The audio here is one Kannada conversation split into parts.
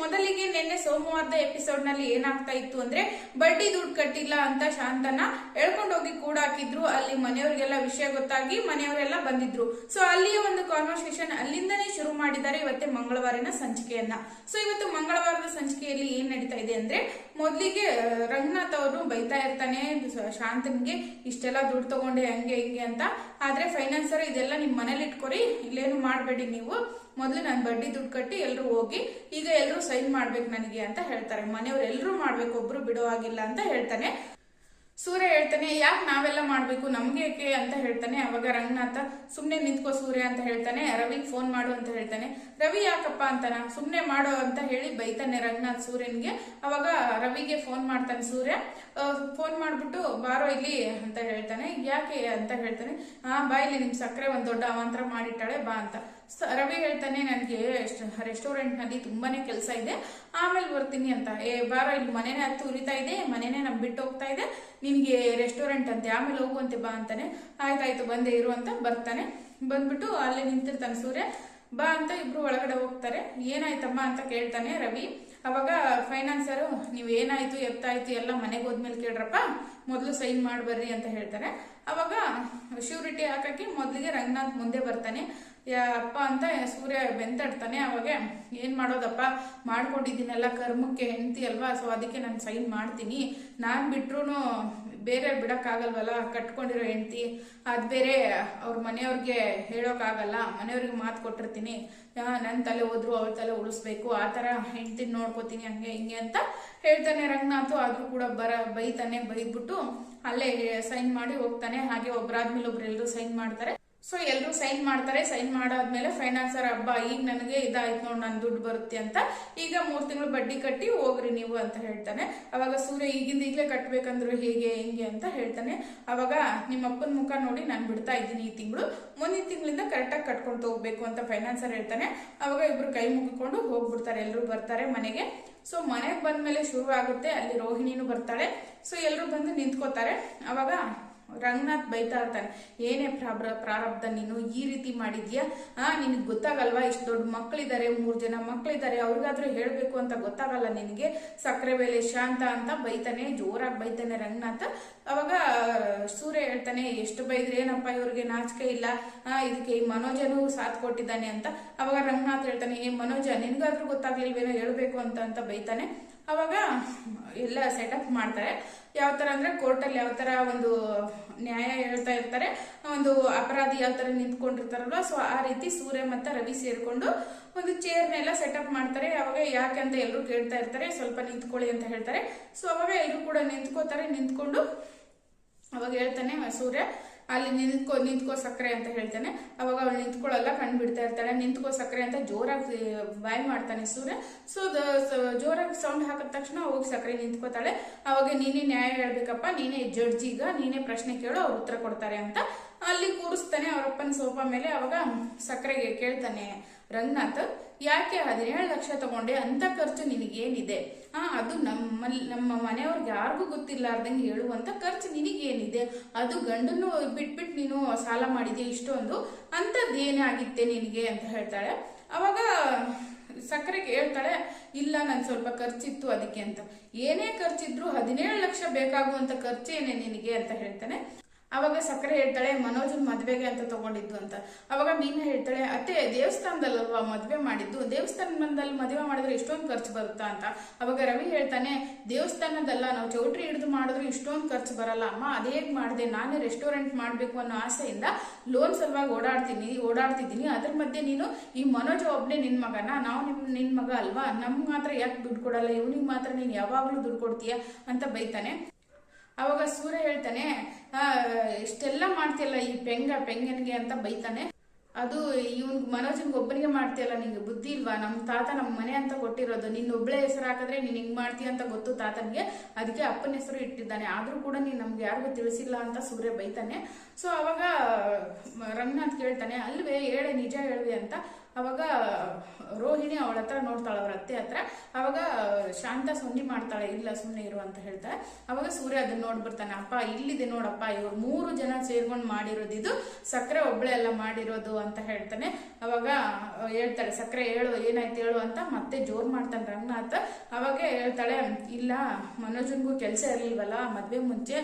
ಮೊದಲಿಗೆ ನಿನ್ನೆ ಸೋಮವಾರದ ಎಪಿಸೋಡ್ನಲ್ಲಿ ಏನಾಗ್ತಾ ಇತ್ತು ಅಂದ್ರೆ, ಬಡ್ಡಿ ದುಡ್ಡು ಕಟ್ಟಿಲ್ಲ ಅಂತ ಶಾಂತನ ಎಳ್ಕೊಂಡು ಹೋಗಿ ಕೂಡ ಹಾಕಿದ್ರು. ಅಲ್ಲಿ ಮನೆಯವರಿಗೆಲ್ಲ ವಿಷಯ ಗೊತ್ತಾಗಿ ಮನೆಯವರೆಲ್ಲ ಬಂದಿದ್ರು. ಸೊ ಅಲ್ಲಿಯ ಒಂದು ಕಾನ್ವರ್ಸೇಷನ್ ಅಲ್ಲಿಂದನೇ ಶುರು ಮಾಡಿದ್ದಾರೆ ಇವತ್ತೆ ಮಂಗಳವಾರನ ಸಂಚಿಕೆಯನ್ನ. ಸೊ ಇವತ್ತು ಮಂಗಳವಾರದ ಸಂಚಿಕೆಯಲ್ಲಿ ಏನ್ ನಡೀತಾ ಇದೆ ಅಂದ್ರೆ ಮೊದಲಿಗೆ ರಂಗನಾಥ್ ಅವರು ಬೈತಾ ಇರ್ತಾನೆ ಶಾಂತನಿಗೆ, ಇಷ್ಟೆಲ್ಲ ದುಡ್ಡು ತಗೊಂಡೆ, ಹಂಗೆ ಹಿಂಗೆ ಅಂತ. ಆದ್ರೆ ಫೈನಾನ್ಸರ್ ಇದೆಲ್ಲ ನಿಮ್ ಮನೇಲಿ ಇಟ್ಕೊರಿ, ಇಲ್ಲೇನು ಮಾಡಬೇಡಿ ನೀವು. ಮೊದಲು ನಾನು ಬಡ್ಡಿ ದುಡ್ಡು ಕಟ್ಟಿ ಎಲ್ಲರೂ ಹೋಗಿ, ಈಗ ಎಲ್ಲರೂ ಸೈನ್ ಮಾಡ್ಬೇಕು ನನಗೆ ಅಂತ ಹೇಳ್ತಾರೆ. ಮನೆಯವ್ರು ಎಲ್ಲರೂ ಮಾಡ್ಬೇಕು, ಒಬ್ರು ಬಿಡೋ ಆಗಿಲ್ಲ ಅಂತ ಹೇಳ್ತಾನೆ. ಸೂರ್ಯ ಹೇಳ್ತಾನೆ, ಯಾಕೆ ನಾವೆಲ್ಲ ಮಾಡಬೇಕು? ನಮ್ಗೆ ಏಕೆ ಅಂತ ಹೇಳ್ತಾನೆ, ಅವಾಗ ರಂಗನಾಥ ಸುಮ್ಮನೆ ನಿಂತ್ಕೋ ಸೂರ್ಯ ಅಂತ ಹೇಳ್ತಾನೆ, ರವಿಗೆ ಫೋನ್ ಮಾಡು ಅಂತ ಹೇಳ್ತಾನೆ. ರವಿ ಯಾಕಪ್ಪ ಅಂತಾನ? ಸುಮ್ಮನೆ ಮಾಡು ಅಂತ ಹೇಳಿ ಬೈತಾನೆ ರಂಗನಾಥ್ ಸೂರ್ಯನ್ಗೆ. ಅವಾಗ ರವಿಗೆ ಫೋನ್ ಮಾಡ್ತಾನೆ ಸೂರ್ಯ. ಫೋನ್ ಮಾಡ್ಬಿಟ್ಟು ಬಾರೋ ಇಲ್ಲಿ ಅಂತ ಹೇಳ್ತಾನೆ. ಯಾಕೆ ಅಂತ ಹೇಳ್ತಾನೆ. ಹಾ ಬಾ ಇಲ್ಲಿ ನಿಮ್ ಸಕ್ಕರೆ ಒಂದ್ ದೊಡ್ಡ ಅವಾಂತರ ಮಾಡಿಟ್ಟಾಳೆ, ಬಾ ಅಂತ. ರವಿ ಹೇಳ್ತಾನೆ, ನನಗೆ ರೆಸ್ಟೋರೆಂಟ್ನಲ್ಲಿ ತುಂಬಾನೇ ಕೆಲಸ ಇದೆ. ಆಮೇಲೆ ಬರ್ತೀನಿ ಅಂತ. ಏ, ಬಾರೋ, ಇಲ್ಲಿ ಮನೆನೇ ಹತ್ತು ಉರಿತಾ ಇದೆ, ಮನೆನೇ ನಮ್ ಬಿಟ್ಟು ಹೋಗ್ತಾ ಇದೆ. ನಿನ್ಗೆ ರೆಸ್ಟೋರೆಂಟ್ ಅಂತೆ, ಆಮೇಲೆ ಹೋಗುವಂತೆ ಬಾ ಅಂತಾನೆ. ಆಯ್ತಾಯ್ತು, ಬಂದೇ, ಇರು ಅಂತ ಬರ್ತಾನೆ. ಬಂದ್ಬಿಟ್ಟು ಅಲ್ಲೇ ನಿಂತಿರ್ತಾನೆ ಸೂರ್ಯ. ಬಾ ಅಂತ ಇಬ್ರು ಒಳಗಡೆ ಹೋಗ್ತಾರೆ. ಏನಾಯ್ತಮ್ಮ ಅಂತ ಕೇಳ್ತಾನೆ ರವಿ. ಅವಾಗ ಫೈನಾನ್ಸರು ನೀವು ಏನಾಯ್ತು, ಎತ್ತಾಯ್ತು, ಎಲ್ಲ ಮನೆಗೆ ಹೋದ್ಮೇಲೆ ಕೇಳ್ರಪ್ಪ. ಮೊದಲು ಸೈನ್ ಮಾಡಿ ಬರ್ರಿ ಅಂತ ಹೇಳ್ತಾರೆ ಅವಾಗ ಶ್ಯೂರಿಟಿ ಹಾಕಕ್ಕೆ ಮೊದಲಿಗೆ ರಂಗನಾಥ್ ಮುಂದೆ ಬರ್ತಾನೆ. ಅಪ್ಪ ಅಂತ ಸೂರ್ಯ ಬೆಂತಾಡ್ತಾನೆ ಅವಾಗ, ಏನು ಮಾಡೋದಪ್ಪ? ಮಾಡ್ಕೊಂಡಿದ್ದೀನಲ್ಲ ಕರ್ಮಕ್ಕೆ ಹೆಂಡತಿ ಅಲ್ವಾ? ಸೊ ಅದಕ್ಕೆ ನಾನು ಸೈನ್ ಮಾಡ್ತೀನಿ. ನಾನು ಬಿಟ್ರೂ ಬೇರೆ ಬಿಡೋಕ್ಕಾಗಲ್ವಲ್ಲ? ಕಟ್ಕೊಂಡಿರೋ ಹೆಂಡತಿ, ಅದು ಬೇರೆ ಅವ್ರ ಮನೆಯವ್ರಿಗೆ ಹೇಳೋಕ್ಕಾಗಲ್ಲ. ಮನೆಯವ್ರಿಗೆ ಮಾತು ಕೊಟ್ಟಿರ್ತೀನಿ. ನನ್ನ ತಲೆ ಹೋದ್ರು ಅವ್ರ ತಲೆ ಉಳಿಸ್ಬೇಕು. ಆ ಥರ ಹೆಂಡ್ತಿನ ನೋಡ್ಕೋತೀನಿ ಹಂಗೆ ಹಿಂಗೆ ಅಂತ ಹೇಳ್ತಾನೆ ರಂಗನಾಥು. ಆದ್ರೂ ಕೂಡ ಬರ, ಬೈತಾನೆ, ಬೈದ್ಬಿಟ್ಟು ಅಲ್ಲೇ ಸೈನ್ ಮಾಡಿ ಹೋಗ್ತಾನೆ. ಹಾಗೆ ಒಬ್ಬರಾದ್ಮೇಲೆ ಒಬ್ರು ಎಲ್ಲರೂ ಸೈನ್ ಮಾಡ್ತಾರೆ. ಸೊ ಎಲ್ಲರೂ ಸೈನ್ ಮಾಡ್ತಾರೆ ಸೈನ್ ಮಾಡಾದ್ಮೇಲೆ ಫೈನಾನ್ಸರ್ ಹಬ್ಬ ಈಗ ನನಗೆ ಇದಾಯ್ತು ನೋಡಿ ನನ್ನ ದುಡ್ಡು ಬರುತ್ತೆ ಅಂತ. ಈಗ ಮೂರು ತಿಂಗಳು ಬಡ್ಡಿ ಕಟ್ಟಿ ಹೋಗ್ರಿ ನೀವು ಅಂತ ಹೇಳ್ತಾನೆ. ಅವಾಗ ಸೂರ್ಯ ಈಗಿಂದ ಈಗಲೇ ಕಟ್ಬೇಕಂದ್ರು ಹೇಗೆ, ಹೆಂಗೆ ಅಂತ ಹೇಳ್ತಾನೆ. ಅವಾಗ ನಿಮ್ಮ ಅಪ್ಪನ ಮುಖ ನೋಡಿ ನಾನು ಬಿಡ್ತಾ ಇದ್ದೀನಿ ಈ ತಿಂಗಳು. ಮುಂದಿನ ತಿಂಗಳಿಂದ ಕರೆಕ್ಟಾಗಿ ಕಟ್ಕೊಂಡು ಹೋಗ್ಬೇಕು ಅಂತ ಫೈನಾನ್ಸರ್ ಹೇಳ್ತಾನೆ. ಅವಾಗ ಇಬ್ರು ಕೈ ಮುಗಿಕೊಂಡು ಹೋಗ್ಬಿಡ್ತಾರೆ ಎಲ್ಲರೂ ಬರ್ತಾರೆ ಮನೆಗೆ. ಸೊ ಮನೆಗೆ ಬಂದ್ಮೇಲೆ ಶುರು ಆಗುತ್ತೆ ಅಲ್ಲಿ ರೋಹಿಣಿನೂ ಬರ್ತಾಳೆ. ಸೊ ಎಲ್ಲರೂ ಬಂದು ನಿಂತ್ಕೋತಾರೆ. ಅವಾಗ ರಂಗನಾಥ್ ಬೈತಾ ಇರ್ತಾನೆ, ಏನೇ ಪ್ರಾಬ್ರ ಪ್ರಾರಬ್ಧ ನೀನು ಈ ರೀತಿ ಮಾಡಿದ್ಯಾ? ಆ, ನಿನಗೆ ಗೊತ್ತಾಗಲ್ವಾ? ಇಷ್ಟು ದೊಡ್ಡ ಮಕ್ಕಳಿದ್ದಾರೆ ಮೂರು ಜನ ಮಕ್ಕಳಿದ್ದಾರೆ ಅವ್ರಿಗಾದ್ರೂ ಹೇಳಬೇಕು ಅಂತ ಗೊತ್ತಾಗಲ್ಲ ನಿನಗೆ? ಸಕ್ಕರೆ ಬೆಲೆ ಶಾಂತ ಅಂತ ಬೈತಾನೆ, ಜೋರಾಗಿ ಬೈತಾನೆ ರಂಗನಾಥ್. ಅವಾಗ ಸೂರ್ಯ ಹೇಳ್ತಾನೆ, ಎಷ್ಟು ಬೈದ್ರೆ, ಏನಪ್ಪ ಇವ್ರಿಗೆ ನಾಚಿಕೆ ಇಲ್ಲ? ಇದಕ್ಕೆ ಈ ಮನೋಜನು ಸಾಥ್ ಕೊಟ್ಟಿದ್ದಾನೆ ಅಂತ. ಅವಾಗ ರಂಗನಾಥ್ ಹೇಳ್ತಾನೆ, ಏ ಮನೋಜ, ನಿನ್ಗಾದ್ರೂ ಗೊತ್ತಾಗ್ಲಿಲ್ವೇನೋ ಹೇಳ್ಬೇಕು ಅಂತ ಅಂತ ಬೈತಾನೆ. ಅವಾಗ, ಎಲ್ಲ ಸೆಟಪ್ ಮಾಡ್ತಾರೆ. ಯಾವ ಥರ ಅಂದ್ರೆ ಕೋರ್ಟಲ್ಲಿ ಯಾವ ಥರ ಒಂದು ನ್ಯಾಯ ಹೇಳ್ತಾ ಇರ್ತಾರೆ. ಒಂದು ಅಪರಾಧಿ ಯಾವ ತರ ನಿಂತ್ಕೊಂಡಿರ್ತಾರಲ್ವ ಸೊ ಆ ರೀತಿ ಸೂರ್ಯ ಮತ್ತೆ ರವಿ ಸೇರ್ಕೊಂಡು ಒಂದು ಚೇರ್ನೆಲ್ಲ ಸೆಟಪ್ ಮಾಡ್ತಾರೆ. ಅವಾಗ ಯಾಕೆ ಅಂತ ಎಲ್ಲರೂ ಕೇಳ್ತಾ ಇರ್ತಾರೆ, ಸ್ವಲ್ಪ ನಿಂತ್ಕೊಳ್ಳಿ ಅಂತ ಹೇಳ್ತಾರೆ. ಸೊ ಅವಾಗ ಎಲ್ಲರೂ ಕೂಡ ನಿಂತ್ಕೋತಾರೆ, ನಿಂತ್ಕೊಂಡು ಅವಾಗ ಹೇಳ್ತಾನೆ ಸೂರ್ಯ ಅಲ್ಲಿ ನಿಂತ್ಕೊ ನಿಂತ್ಕೋ ಸಕ್ಕರೆ ಅಂತ ಹೇಳ್ತಾನೆ. ಅವಾಗ ಅವಳು ನಿಂತ್ಕೊಳ್ಳಲ್ಲ ಕಣ್ ಬಿಡ್ತಾ ಇರ್ತಾಳೆ. ನಿಂತ್ಕೋ ಸಕ್ಕರೆ ಅಂತ ಜೋರಾಗಿ ಬಾಯ್ ಮಾಡ್ತಾನೆ ಸೂರ್ಯ. ಸೊ ಜೋರಾಗಿ ಸೌಂಡ್ ಹಾಕಿದ ತಕ್ಷಣ ಹೋಗಿ ಸಕ್ಕರೆ ನಿಂತ್ಕೋತಾಳೆ. ಅವಾಗ ನೀನೇ ನ್ಯಾಯ ಹೇಳ್ಬೇಕಪ್ಪ, ನೀನೇ ಜಡ್ಜ್ ಈಗ, ನೀನೇ ಪ್ರಶ್ನೆ ಕೇಳು, ಅವ್ರು ಉತ್ತರ ಕೊಡ್ತಾರೆ ಅಂತ. ಅಲ್ಲಿ ಕೂರಿಸ್ತಾನೆ ಅವರಪ್ಪನ ಸೋಫಾ ಮೇಲೆ ಅವಾಗ ಸಕ್ಕರೆಗೆ ಕೇಳ್ತಾನೆ, ರಂಗನಾಥ್, ಯಾಕೆ ಹದಿನೇಳು ಲಕ್ಷ ತಗೊಂಡೆ? ಅಂತ ಖರ್ಚು ನಿನಗೇನಿದೆ? ಆ, ಅದು ನಮ್ಮಲ್ಲಿ ನಮ್ಮ ಮನೆಯವ್ರಿಗೆ ಯಾರಿಗೂ ಗೊತ್ತಿಲ್ಲಾರ್ದಂಗೆ ಹೇಳುವಂತ ಖರ್ಚು ನಿನಗೇನಿದೆ? ಅದು ಗಂಡನ್ನು ಬಿಟ್ಬಿಟ್ಟು ನೀನು ಸಾಲ ಮಾಡಿದೆ ಇಷ್ಟೊಂದು? ಅಂಥದ್ದು ಏನೇ ಆಗಿತ್ತೆ ನಿನಗೆ? ಅಂತ ಹೇಳ್ತಾಳೆ. ಅವಾಗ ಸಕ್ಕರೆಗೆ ಹೇಳ್ತಾಳೆ, ಇಲ್ಲ ನನ್ ಸ್ವಲ್ಪ ಖರ್ಚಿತ್ತು ಅದಕ್ಕೆ ಅಂತ. ಏನೇ ಖರ್ಚಿದ್ರು ಹದಿನೇಳು ಲಕ್ಷ ಬೇಕಾಗುವಂತ ಖರ್ಚೇನೆ ನಿನಗೆ? ಅಂತ ಹೇಳ್ತಾನೆ. ಅವಾಗ ಸಕ್ಕರೆ ಹೇಳ್ತಾಳೆ ಮನೋಜನ್ ಮದ್ವೆಗೆ ಅಂತ ತಗೊಂಡಿದ್ದು ಅಂತ. ಅವಾಗ ಮೀನಾ ಹೇಳ್ತಾಳೆ, ಅತ್ತೆ ದೇವಸ್ಥಾನದಲ್ಲಲ್ವಾ ಮದ್ವೆ ಮಾಡಿದ್ದು? ದೇವಸ್ಥಾನದಲ್ಲಿ ಮದುವೆ ಮಾಡಿದ್ರೆ ಇಷ್ಟೊಂದು ಖರ್ಚು ಬರುತ್ತಾ ಅಂತ. ಅವಾಗ ರವಿ ಹೇಳ್ತಾನೆ, ದೇವಸ್ಥಾನದಲ್ಲ, ನಾವು ಚೌಟ್ರಿ ಹಿಡಿದು ಮಾಡಿದ್ರು ಇಷ್ಟೊಂದು ಖರ್ಚು ಬರಲ್ಲ. ಅಮ್ಮ, ಅದೇ ಮಾಡಿದೆ? ನಾನೇ ರೆಸ್ಟೋರೆಂಟ್ ಮಾಡಬೇಕು ಅನ್ನೋ ಆಸೆಯಿಂದ ಲೋನ್ ಸಲುವಾಗಿ ಓಡಾಡ್ತೀನಿ, ಓಡಾಡ್ತಿದ್ದೀನಿ. ಅದ್ರ ಮಧ್ಯೆ ನೀನು ಈ ಮನೋಜ ಒಬ್ನೇ ನಿನ್ನ ಮಗನ? ನಾವು ನಿಮ್ ನಿನ್ನ ಮಗ ಅಲ್ವಾ? ನಮ್ಗೆ ಮಾತ್ರ ಯಾಕೆ ದುಡ್ಡು ಕೊಡಲ್ಲ? ಇವನಿಗೆ ಮಾತ್ರ ನೀನು ಯಾವಾಗಲೂ ದುಡ್ಡು ಕೊಡ್ತೀಯ? ಅಂತ ಬೈತಾನೆ. ಅವಾಗ ಸೂರ್ಯ ಹೇಳ್ತಾನೆ ಇಷ್ಟೆಲ್ಲ ಮಾಡ್ತಿಯಲ್ಲ ಈ ಪೆಂಗ ಪೆಂಗನ್ಗೆ ಅಂತ ಬೈತಾನೆ. ಅದು ಇವನ್ ಮನೋಜನ್ಗೆ ಒಬ್ಬನಿಗೆ ಮಾಡ್ತೀಯಲ್ಲ, ನಿಂಗೆ ಬುದ್ಧಿ ಇಲ್ವಾ? ನಮ್ ತಾತ ನಮ್ಮ ಮನೆ ಅಂತ ಕೊಟ್ಟಿರೋದು. ನಿನ್ನ ಒಬ್ಳೆ ಹೆಸರು ಹಾಕಿದ್ರೆ ನೀನ್ ಹಿಂಗ್ ಮಾಡ್ತೀಯ ಅಂತ ಗೊತ್ತು ತಾತನ್ಗೆ. ಅದಕ್ಕೆ ಅಪ್ಪನ ಹೆಸರು ಇಟ್ಟಿದ್ದಾನೆ. ಆದ್ರೂ ಕೂಡ ನೀನ್ ನಮ್ಗೆ ಯಾರಿಗೂ ತಿಳಿಸಿಲ್ಲ ಅಂತ ಸೂರ್ಯ ಬೈತಾನೆ. ಸೊ ಅವಾಗ ರಂಗನಾಥ್ ಕೇಳ್ತಾನೆ, ಅಲ್ವೇ, ಹೇಳೆ, ನಿಜ ಹೇಳ್ವೆ ಅಂತ. ಅವಾಗ, ರೋಹಿಣಿ ಅವಳ ಹತ್ರ ನೋಡ್ತಾಳೆ, ಅವ್ರ ಅತ್ತೆ ಹತ್ರ. ಅವಾಗ, ಶಾಂತ ಸುಮ್ಮನೆ ಮಾಡ್ತಾಳೆ, ಇಲ್ಲ ಸುಮ್ಮನೆ ಇರು ಅಂತ ಹೇಳ್ತಾಳೆ. ಅವಾಗ ಸೂರ್ಯ ಅದನ್ನ ನೋಡ್ಬಿಡ್ತಾನೆ ಅಪ್ಪ, ಇಲ್ಲಿದೆ ನೋಡಪ್ಪ, ಇವ್ರು ಮೂರು ಜನ ಸೇರ್ಕೊಂಡು ಮಾಡಿರೋದು ಇದು. ಸಕ್ಕರೆ ಒಬ್ಳೆ ಎಲ್ಲ ಮಾಡಿರೋದು, ಅಂತ ಹೇಳ್ತಾನೆ. ಅವಾಗ, ಹೇಳ್ತಾಳೆ ಸಕ್ಕರೆ ಹೇಳು, ಏನಾಯ್ತು ಹೇಳು, ಅಂತ ಮತ್ತೆ ಜೋರ್ ಮಾಡ್ತಾನೆ ರಂಗನಾಥ. ಅವಾಗ ಹೇಳ್ತಾಳೆ, ಇಲ್ಲ, ಮನೋಜನ್ಗೂ ಕೆಲಸ ಇರಲಿಲ್ವಲ್ಲ, ಮದ್ವೆ ಮುಂಚೆ.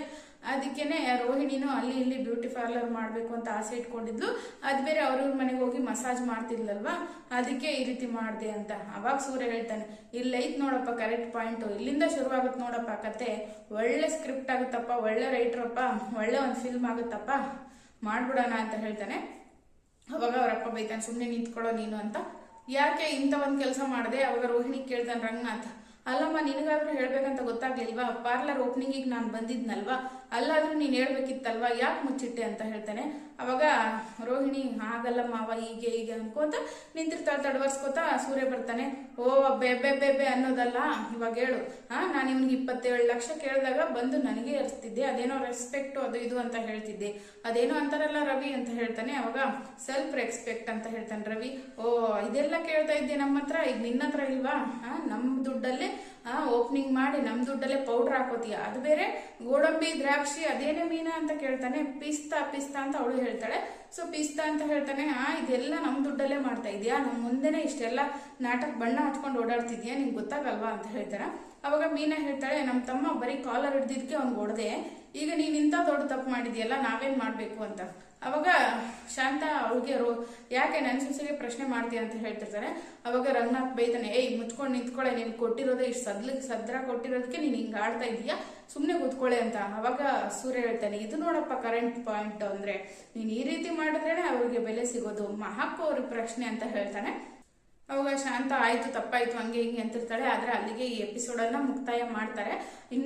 ಅದಕ್ಕೇನೆ ರೋಹಿಣಿನೂ ಅಲ್ಲಿ ಇಲ್ಲಿ ಬ್ಯೂಟಿ ಪಾರ್ಲರ್ ಮಾಡಬೇಕು ಅಂತ ಆಸೆ ಇಟ್ಕೊಂಡಿದ್ಲು. ಅದು ಬೇರೆ ಅವ್ರವ್ರ ಮನೆಗೆ ಹೋಗಿ ಮಸಾಜ್ ಮಾಡ್ತಿದ್ಲಲ್ವಾ? ಅದಕ್ಕೆ ಈ ರೀತಿ ಮಾಡಿದೆ ಅಂತ. ಅವಾಗ ಸೂರ್ಯ ಹೇಳ್ತಾನೆ ಇಲ್ಲೈತ್ ನೋಡಪ್ಪ, ಕರೆಕ್ಟ್ ಪಾಯಿಂಟ್. ಇಲ್ಲಿಂದ ಶುರುವಾಗುತ್ತೆ ನೋಡಪ್ಪ ಕತೆ. ಒಳ್ಳೆ ಸ್ಕ್ರಿಪ್ಟ್ ಆಗುತ್ತಪ್ಪ, ಒಳ್ಳೆ ರೈಟ್ರಪ್ಪ, ಒಳ್ಳೆ ಒಂದು ಫಿಲ್ಮ್ ಆಗುತ್ತಪ್ಪ. ಮಾಡ್ಬಿಡೋಣ ಅಂತ ಹೇಳ್ತಾನೆ. ಅವಾಗ ಅವರಪ್ಪ ಬೈತಾನೆ ಸುಮ್ಮನೆ ನಿಂತ್ಕೊಳ್ಳೋ ನೀನು ಅಂತ. ಯಾಕೆ ಇಂಥ ಒಂದು ಕೆಲಸ ಮಾಡಿದೆ? ಅವಾಗ ರೋಹಿಣಿ ಕೇಳ್ತಾನೆ, ರಂಗನಾಥ್, ಅಲ್ಲಮ್ಮ, ನಿನಗಾದ್ರೂ ಹೇಳ್ಬೇಕಂತ ಗೊತ್ತಾಗ್ಲಿಲ್ವಾ? ಪಾರ್ಲರ್ ಓಪನಿಂಗಿಗೆ ನಾನು ಬಂದಿದ್ನಲ್ವಾ? ಅಲ್ಲಾದ್ರೂ ನೀನು ಹೇಳ್ಬೇಕಿತ್ತಲ್ವಾ? ಯಾಕೆ ಮುಚ್ಚಿಟ್ಟೆ ಅಂತ ಹೇಳ್ತಾನೆ. ಅವಾಗ ರೋಹಿಣಿ ಆಗಲ್ಲ ಮಾವ ಹೀಗೆ ಹೀಗೆ ಅನ್ಕೋತ ನಿಂತಿರ್ತಾಳೆ ತಡವರ್ಸ್ಕೋತ ಸೂರ್ಯ ಬರ್ತಾನೆ. ಓ ಬೆಬ್ಬೆ ಬೆ ಅನ್ನೋದಲ್ಲ, ಇವಾಗ ಹೇಳು. ಹಾ ನಾನು ಇವ್ನಿಗೆ ಇಪ್ಪತ್ತೇಳು ಲಕ್ಷ ಕೇಳಿದಾಗ ಬಂದು ನನಗೆ ಎರ್ಸ್ತಿದ್ದೆ ಅದೇನೋ ರೆಸ್ಪೆಕ್ಟು ಅದು ಇದು ಅಂತ ಹೇಳ್ತಿದ್ದೆ. ಅದೇನೋ ಅಂತಾರಲ್ಲ ರವಿ ಅಂತ ಹೇಳ್ತಾನೆ. ಅವಾಗ ಸೆಲ್ಫ್ ರೆಸ್ಪೆಕ್ಟ್ ಅಂತ ಹೇಳ್ತಾನೆ ರವಿ. ಓ, ಇದೆಲ್ಲ ಕೇಳ್ತಾ ಇದ್ದೆ ನಮ್ಮ ಹತ್ರ ಈಗ ನಿನ್ನ ಹತ್ರ ಇಲ್ವಾ? ಹಾ ನಮ್ಮ ದುಡ್ಡಲ್ಲೇ ಆ ಓಪನಿಂಗ್ ಮಾಡಿ ನಮ್ಮ ದುಡ್ಡಲ್ಲೇ ಪೌಡರ್ ಹಾಕೋತೀಯ? ಅದು ಬೇರೆ, ಗೋಡಂಬಿ, ದ್ರಾಕ್ಷಿ, ಅದೇನೇ ಮೀನಾ ಅಂತ ಕೇಳ್ತಾನೆ, ಪಿಸ್ತಾ ಪಿಸ್ತಾ ಅಂತ ಅವಳು ಹೇಳ್ತಾಳೆ. ಸೊ ಪಿಸ್ತಾ ಅಂತ ಹೇಳ್ತಾನೆ, ಆ, ಇದೆಲ್ಲ ನಮ್ಮ ದುಡ್ಡಲ್ಲೇ ಮಾಡ್ತಾ ಇದೆಯಾ? ನಮ್ ಮುಂದೆನೆ ಇಷ್ಟೆಲ್ಲ ನಾಟಕ ಬಣ್ಣ ಹಚ್ಕೊಂಡು ಓಡಾಡ್ತಿದ್ಯಾ? ನಿಂಗೆ ಗೊತ್ತಾಗಲ್ವಾ? ಅಂತ ಹೇಳ್ತಾರ ಅವಾಗ ಮೀನಾ ಹೇಳ್ತಾಳೆ ನಮ್ಮ ತಮ್ಮ ಬರೀ ಕಾಲರ್ ಹಿಡ್ದಿದ್ಕೆ ಅವ್ನಿಗೆ ಹೊಡೆದೆ. ಈಗ ನೀನು ಇಂಥ ದೊಡ್ಡ ತಪ್ಪು ಮಾಡಿದ್ಯಲ್ಲ, ನಾವೇನು ಮಾಡಬೇಕು ಅಂತ? ಅವಾಗ ಶಾಂತ ಅವಳಿಗೆ ರೋ, ಯಾಕೆ ನನ್ನ ಪ್ರಶ್ನೆ ಮಾಡ್ತೀಯ ಅಂತ ಹೇಳ್ತಿರ್ತಾರೆ. ಅವಾಗ ರಂಗನಾಥ್ ಬೈತಾನೆ, ಏಯ್, ಮುಚ್ಕೊಂಡು ನಿಂತ್ಕೊಳ್ಳೆ ನೀನು ಕೊಟ್ಟಿರೋದೇ ಇಷ್ಟು ಸದ್ಲಿಗೆ ಸದ್ರ ಕೊಟ್ಟಿರೋದಕ್ಕೆ ನೀನು ಹಿಂಗೆ ಆಡ್ತಾ ಇದೀಯಾ ಸುಮ್ಮನೆ ಕೂತ್ಕೊಳ್ಳೆ ಅಂತ. ಅವಾಗ ಸೂರ್ಯ ಹೇಳ್ತಾನೆ, ಇದು ನೋಡಪ್ಪ ಕರೆಂಟ್ ಪಾಯಿಂಟ್ ಅಂದ್ರೆ, ನೀನು ಈ ರೀತಿ ಮಾಡಿದ್ರೇನೆ ಅವ್ರಿಗೆ ಬೆಲೆ ಸಿಗೋದು, ಮಹಾಕು ಅವ್ರ ಪ್ರಶ್ನೆ ಅಂತ ಹೇಳ್ತಾನೆ. ಅವಾಗ ಶಾಂತ, ಆಯ್ತು, ತಪ್ಪಾಯಿತು, ಹಂಗೆ ಹಿಂಗೆ ಅಂತಿರ್ತಾಳೆ. ಆದ್ರೆ ಅಲ್ಲಿಗೆ ಈ ಎಪಿಸೋಡ್ ಅನ್ನ ಮುಕ್ತಾಯ ಮಾಡ್ತಾರೆ.